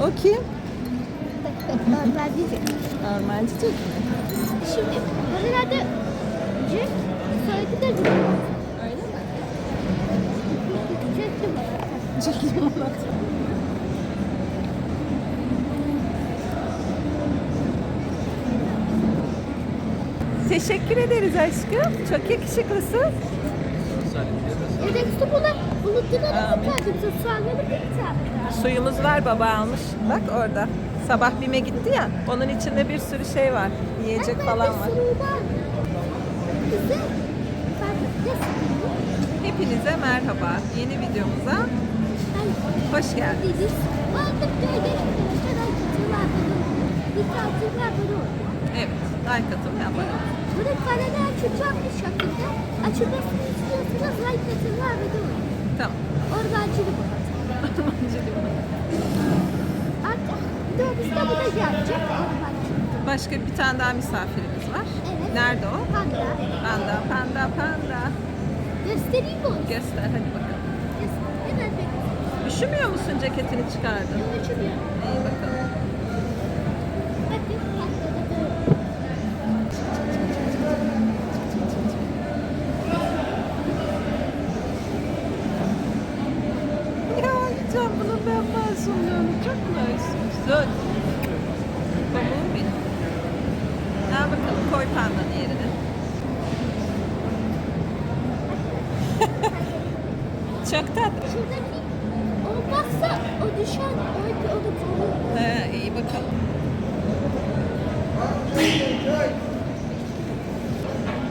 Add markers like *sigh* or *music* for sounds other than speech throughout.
O kim? Normal diyecek. Normal çiçek mi? Şimdi bunun adı Jack. Soyadı da Jack. Öyle mi? De Çekim olarak. Teşekkür ederiz aşkım. Çok yakışıklısın. Yedek su buna Suyumuz var baba almış. Bak orada. Sabah BİM'e gitti ya. Onun içinde bir sürü şey var. Yiyecek falan var. Hepinize merhaba. Yeni videomuza hoş geldiniz. Evet. Like atın ve abone olun. Kalede açacağım bir şekilde açılmasını istiyorsanız like. Tamam. Ormancılık olacak. Artık bir de bizde bu da gelecek. Başka bir tane daha misafirimiz var. Evet. Nerede o? Panda. Panda, panda, panda. Göstereyim mi onu? Göster hadi bakalım. Göster. Üşümüyor musun ceketini çıkardın? Açılıyor. İyi bakalım. Bakın panda da böyle. Ya Can bunu ben çok masumsun. Pamuğum benim. Al bakalım koy pandanı yerine. çok tatlı. Şuradaki olmazsa o düşen o ipi onu korur. He, iyi bakalım.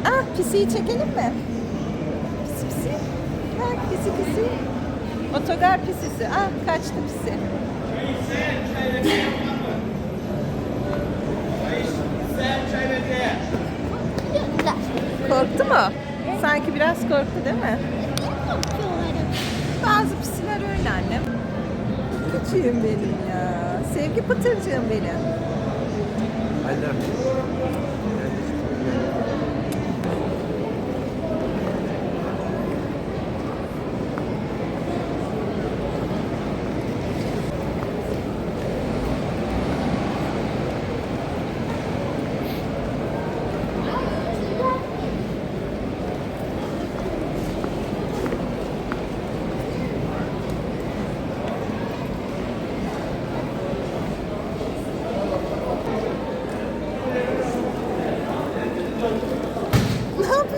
Ah pisiyi çekelim mi? Pisi pisi. Bak pisi pisi. Otogar pisisi. Ah kaçtı pisi. Korktu mu? Sanki biraz korktu değil mi? Bazı pisiler öyle annem. Küçüğüm benim ya. Sevgi pıtırcığım benim. Yapıyor?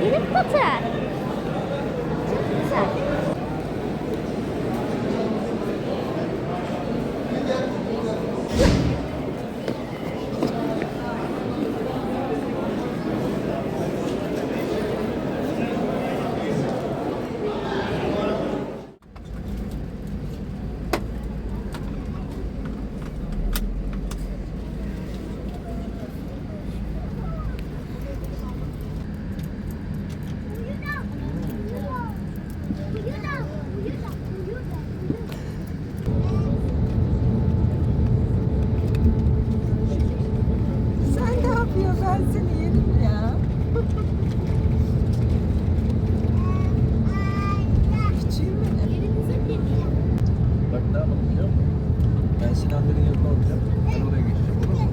Benim Potter. Çok güzel. Sen ne yapıyorsun? Ben seni yerim ya. Küçüğüm benim. Bak ne yapalım biliyor musun? Ben Sinanların yanına olacağım. Ben oraya geçeceğim olur mu?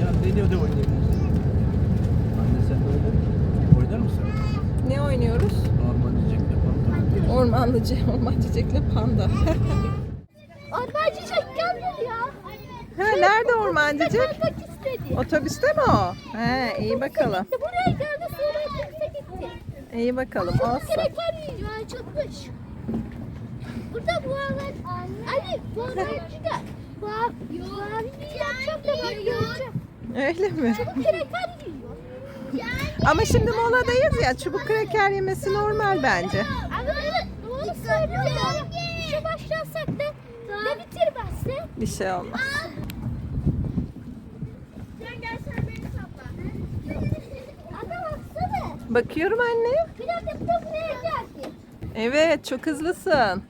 Ya deniyor da oynayabilirsin. Anne sen de oynar mısın? Oynar mısın? Ne oynuyoruz? Normal diyecek de Ormancı, orman çiçekli panda. *laughs* Ormancı çek gelmedi ya. ha, nerede ormancıcık? Kalmak istedi. Otobüste mi o? He, iyi bakalım. Buraya geldi sonra otobüse gitti. İyi bakalım. Çok Olsun. kreker yiyor, acıkmış. Burada bu Ali bu da. Bu bu alancı yapacağım da bak göreceğim. Öyle mi? Çok kreker yiyor. Ama şimdi moladayız ya. Çubuk kreker yemesi normal bence. İşe başlasak da ne bitirmezse. Bir şey olmaz. Sen gel. Bakıyorum anne. Evet çok hızlısın.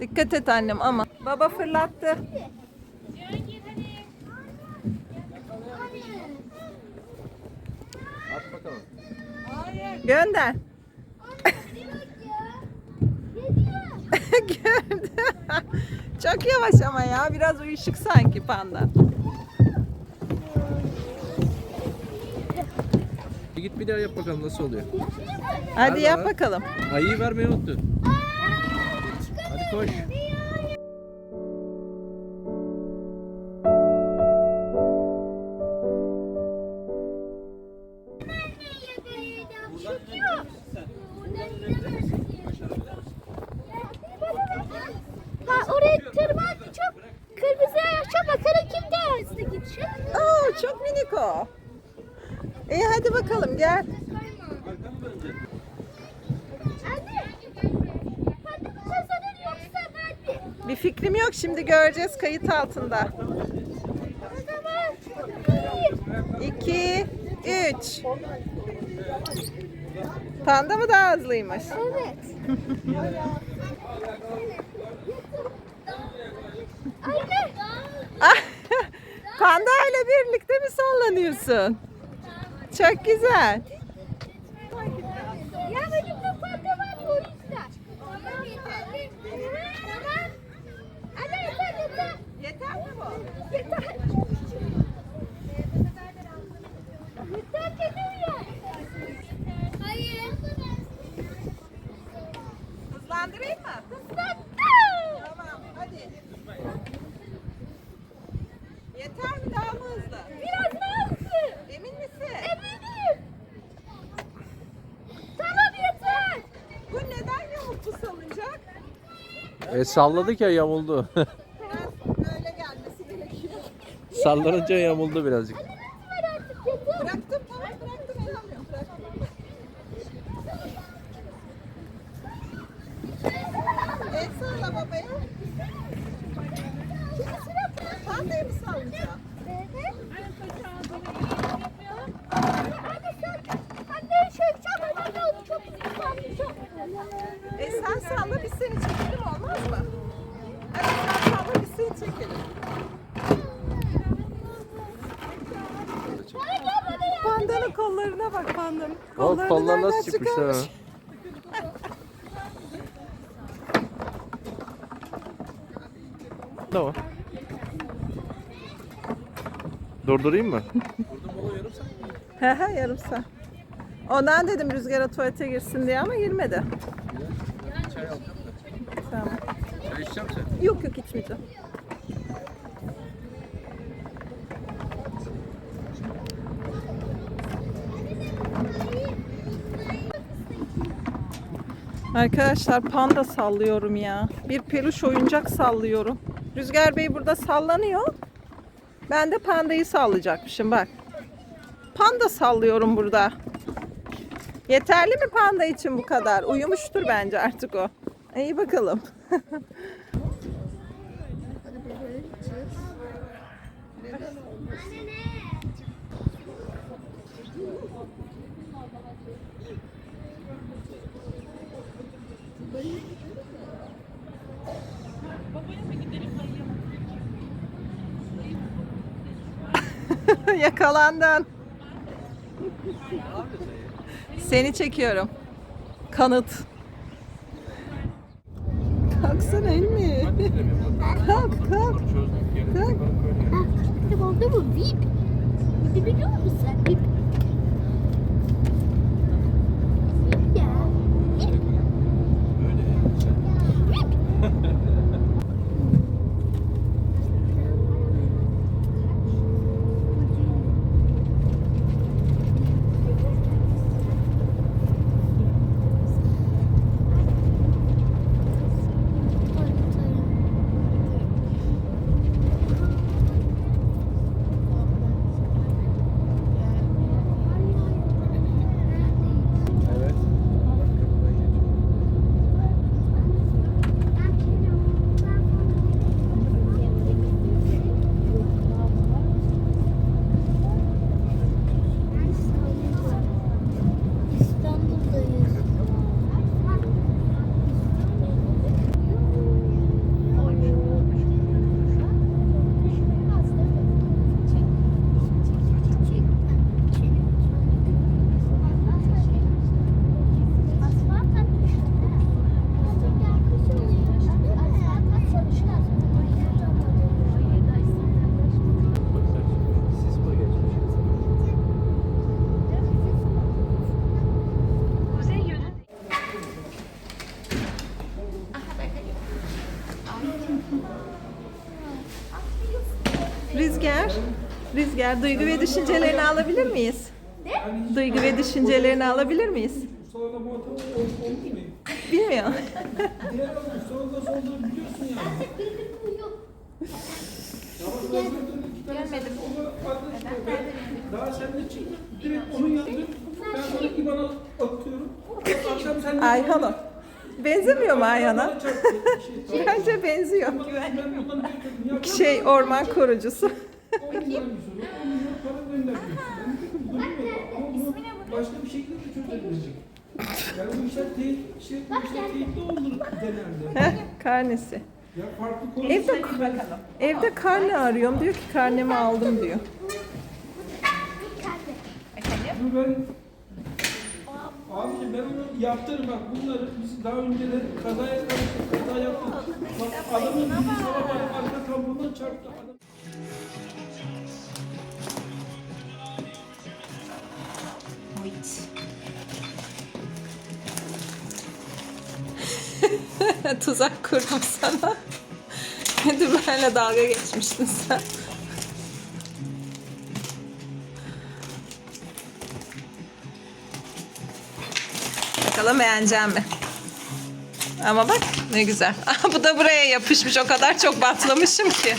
Dikkat et annem ama. Baba fırlattı. Gönder. *laughs* Gördü. çok yavaş ama ya. Biraz uyuşuk sanki panda. Git bir daha yap bakalım nasıl oluyor. Hadi Ver yap bana. bakalım. Ayıyı vermeyi unuttun. Hadi koş. Gel. Bir fikrim yok şimdi göreceğiz kayıt altında. O zaman bir. 2 3 Panda mı daha hızlıymış? Evet. Anne. Ah, *laughs* Panda ile birlikte mi sallanıyorsun? Çok güzel. Ya benim de panda var ya o yüzden. Tamam. Tamam. Anne yeter yeter. Yeter mi bu? Yeter. Yeter dedim ya. Hayır. Hızlandırayım mı? Islattım. Tamam hadi. Yeter mi daha mı hızlı? Biraz daha hızlı. Emin misin? Eminim. Tamam yeter. Bu neden yamultu salıncak? E salladık ya yamuldu. Böyle gelmesi gerekiyor. Sallanınca yamuldu birazcık. Lütfen artık yeter. Bıraktım tamam bıraktım elhamdülillah bıraktım. El salla babaya. Şimdi sıra Pandayı mı sallayacağım? Evet. Anne sen, anne şey çok önemli oldu. Çok hızlı çok. E sen salla biz seni çekelim olmaz mı? Hadi sen salla biz seni çekelim. Bana gel bana ya. Pandanın kollarına bak. O Kollarını kollar nasıl çıkmışlar ha? çıkarmış? Tamam. Durdurayım mı? He he yarım saat. Ondan dedim rüzgara tuvalete girsin diye ama girmedi. Çay alacağım da. Tamam. Çay içeceğim sen. Yok yok içmeyeceğim. Arkadaşlar panda sallıyorum ya. Bir peluş oyuncak sallıyorum. Rüzgar Bey burada sallanıyor. Ben de pandayı sallayacakmışım bak. Panda sallıyorum burada. Yeterli mi panda için bu kadar? Uyumuştur bence artık o. İyi bakalım. *laughs* *laughs* Yakalandın. Seni çekiyorum. Kanıt. Kalksana mi? kalk kalk. Kalk. Ne oldu mu? Vip biliyor musun sen? Rüzgar duygu ve düşüncelerini alabilir miyiz? Duygu ve düşüncelerini alabilir miyiz? Muhatap muyum? Bilmiyorum. Diğer adam ustalar nasıl olduğunu biliyorsun yani. Artık bildim bu yok. Ama ben gördüğüm iki tane sen onu arkadaşlar ben daha seninle çıktım. Direkt onun yanında ben sana IBAN'a atıyorum. Akşam sen Ayhan'a. Benzemiyor mu Ayhan'a? Şey, Bence benziyor. yapıyorum. Şey orman korucusu. 10 milyon bir soru. 10 milyon para gönderiyorsun. Ben dedim, durmuyor. Ama bunu başka bir şekilde de çözebilecek. Yani bu işler teyit, şey, bu işler teyitli olur genelde. Karnesi. Ya farklı konu. Evde evde karne arıyorum. Diyor ki karnemi aldım diyor. Bunu ben Abiciğim ben onu yaptırım bak bunları biz daha önce de kaza yapmıştık, kaza yaptık. Bak adamın biri sana bak arka kamburuna çarptı. Adam... *laughs* Tuzak kurdum sana. *laughs* Hadi benimle dalga geçmiştin sen. Bakalım beğenecek mi? Ama bak ne güzel. *laughs* Bu da buraya yapışmış. O kadar çok bantlamışım ki.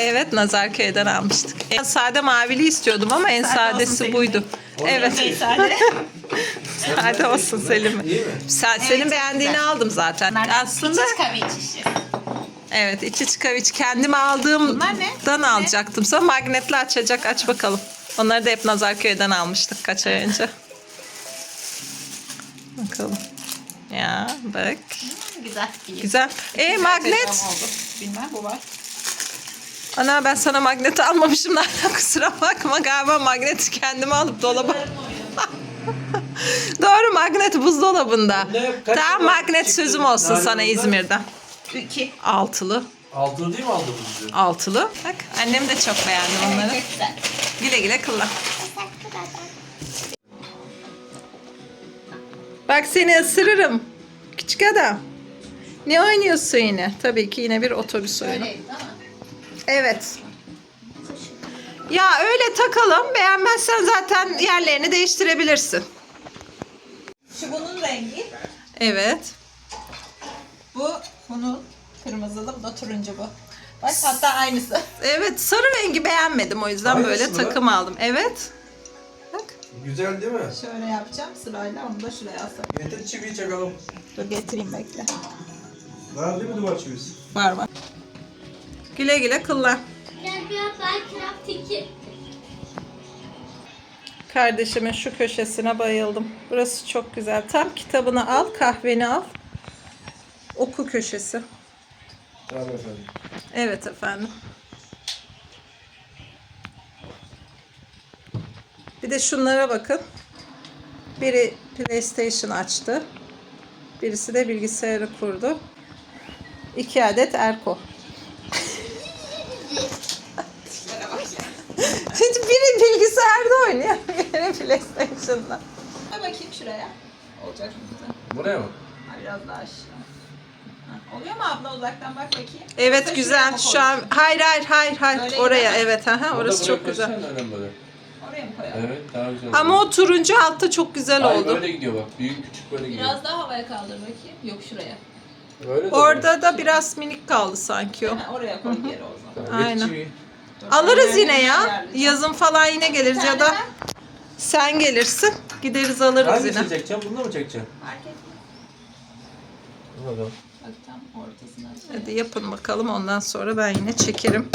Evet Nazarköy'den almıştık. En sade mavili istiyordum ama en sadesi buydu. Evet. Sade olsun Selim. İyi mi? Sen, senin beğendiğini aldım zaten. Aslında kahve içişi. evet içi çıkaviç kendim aldığımdan alacaktım. Sonra magnetli açacak aç bakalım. Onları da hep Nazarköy'den almıştık kaç ay önce. *laughs* Bakalım. Ya bak. Güzel. iyi. Güzel. E magnet. Oldu. Bilmem bu var. Ana ben sana magnet almamışım da *laughs* kusura bakma galiba magneti kendime alıp dolaba. *laughs* *laughs* Doğru magnet buzdolabında. Ne? Kaç yıl magnet çıktı sözüm olsun sana Narin'den? İzmir'den. İki. Altılı. Altılı değil mi aldığımız diyor? Altılı. Bak annem de çok beğendi onları. Çok güzel. Güle güle kullan. Bak seni ısırırım. Küçük adam. Ne oynuyorsun yine? Tabii ki yine bir otobüs oyunu. Öyleydi değil mi? Evet. Ya öyle takalım. Beğenmezsen zaten yerlerini değiştirebilirsin. Rengi. Evet. Bu bunun kırmızılı. Bu da turuncu bu. Bak hatta aynısı. Evet sarı rengi beğenmedim o yüzden Aynısı böyle mı? takım aldım. Evet. Bak. Güzel değil mi? Şöyle yapacağım sırayla onu da şuraya alsak. Getir çiviyi çakalım. Dur getireyim bekle. Var değil mi duvar çivisi? Var var. Güle güle kullan. Gel bir 2. Kardeşimin şu köşesine bayıldım. Burası çok güzel. Tam kitabını al, kahveni al. Oku köşesi. Tamam efendim. Evet efendim. Bir de şunlara bakın. Biri PlayStation açtı. Birisi de bilgisayarı kurdu. İki adet Erko. Biri bilgisayarda biri PlayStation'da. Ha bakayım şuraya. Olacak mı? Buraya mı? Ha, biraz daha aşağı. Ha, oluyor mu abla uzaktan bak bakayım. Evet Yoksa güzel. mı Şu an hayır hayır hayır hayır Böyle oraya gidemez. evet aha orası çok güzel. öyle böyle. Oraya mı koyalım? Evet daha güzel. Ama o turuncu altta çok güzel Hayır, oldu. böyle gidiyor bak. Büyük küçük böyle gidiyor. Biraz daha havaya kaldır bakayım. Yok şuraya. Öyle de Orada da biraz minik kaldı sanki o. Ha, oraya koy geri o zaman. Getir Aynen. Dur, Alırız ben yine ya. ayarlayacağım. Yazın falan yine geliriz ya da. Sen gelirsin. Gideriz alırız Hangisini yine. çekeceğim? Bunu da mı çekeceğim? Fark etmez. Dur bakalım. Bak tam ortasına. Hadi yapın bakalım ondan sonra ben yine çekerim.